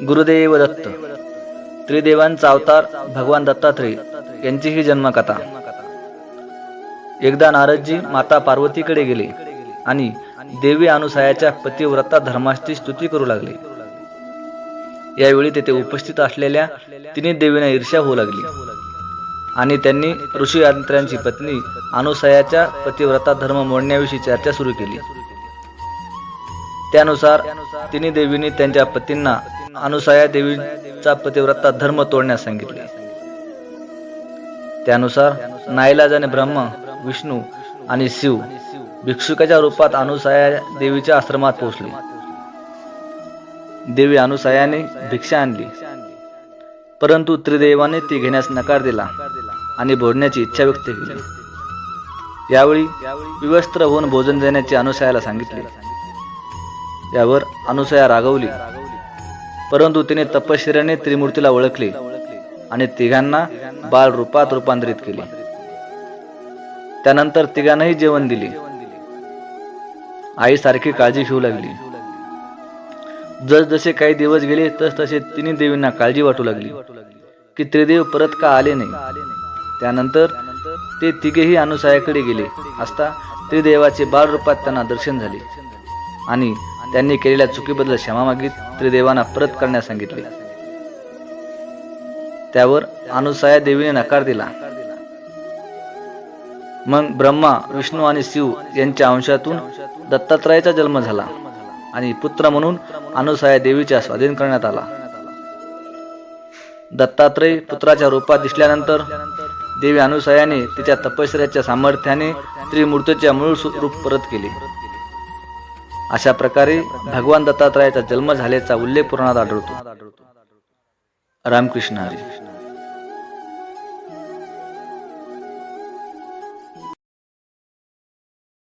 गुरुदेव दत्त त्रिदेवांचा अवतार भगवान दत्तात्रय यांची ही जन्मकथा. एकदा नारदजी माता पार्वतीकडे गेले आणि देवी अनुसायाच्या पतिव्रता धर्माची स्तुती करू लागले. यावेळी तेथे उपस्थित असलेल्या तिन्ही देवींना ईर्ष्या होऊ लागली आणि त्यांनी ऋषी यंत्र्यांची पत्नी अनुसयाच्या पतिव्रता धर्म मोडण्याविषयी चर्चा सुरू केली. त्यानुसार तिन्ही देवीने त्यांच्या पतींना अनुसया देवीचा पतिव्रता धर्म तोडण्यास सांगितले. त्यानुसार नाईलाजाने ब्रह्मा विष्णू आणि शिव भिक्षुकाच्या रूपात अनुसया देवीच्या आश्रमात पोहोचले. देवी अनुसयाने भिक्षा आणली. परंतु त्रिदेवाने ती घेण्यास नकार दिला आणि भोजण्याची इच्छा व्यक्त केली. यावेळी विवस्त्र होऊन भोजन देण्याचे अनुसयाला सांगितले. यावर अनुसया रागवली. परंतु तिने तपश्चर्याने त्रिमूर्तीला ओळखले आणि तिघांना बाल रूपात रूपांतरित केले. त्यानंतर तिघांनाही जेवण दिले. आई सारखी काळजी घेऊ लागली. जसजसे काही दिवस गेले तस तसे तिन्ही देवींना काळजी वाटू लागली की त्रिदेव परत का आले नाही. त्यानंतर ते तिघेही अनुसायाकडे गेले असता त्रिदेवाचे बाल रूपात त्यांना दर्शन झाले. आणि त्यांनी केलेल्या चुकीबद्दल क्षमा मागित त्रिदेवांना परत करण्यास सांगितले. त्यावर अनुसया देवीने नकार दिला. मग ब्रह्मा विष्णू आणि शिव यांच्या अंशातून दत्तात्रयाचा जन्म झाला आणि पुत्र म्हणून अनुसया देवीच्या स्वाधीन करण्यात आला. दत्तात्रय पुत्राच्या रूपात दिसल्यानंतर देवी अनुसयाने तिच्या तपश्चर्याच्या सामर्थ्याने त्रिमूर्तीच्या मूळ रूप परत केले. अशा प्रकारे भगवान दत्तात्रयाचा जन्म झाल्याचा उल्लेख पुराणात आढळतो. रामकृष्ण हरी.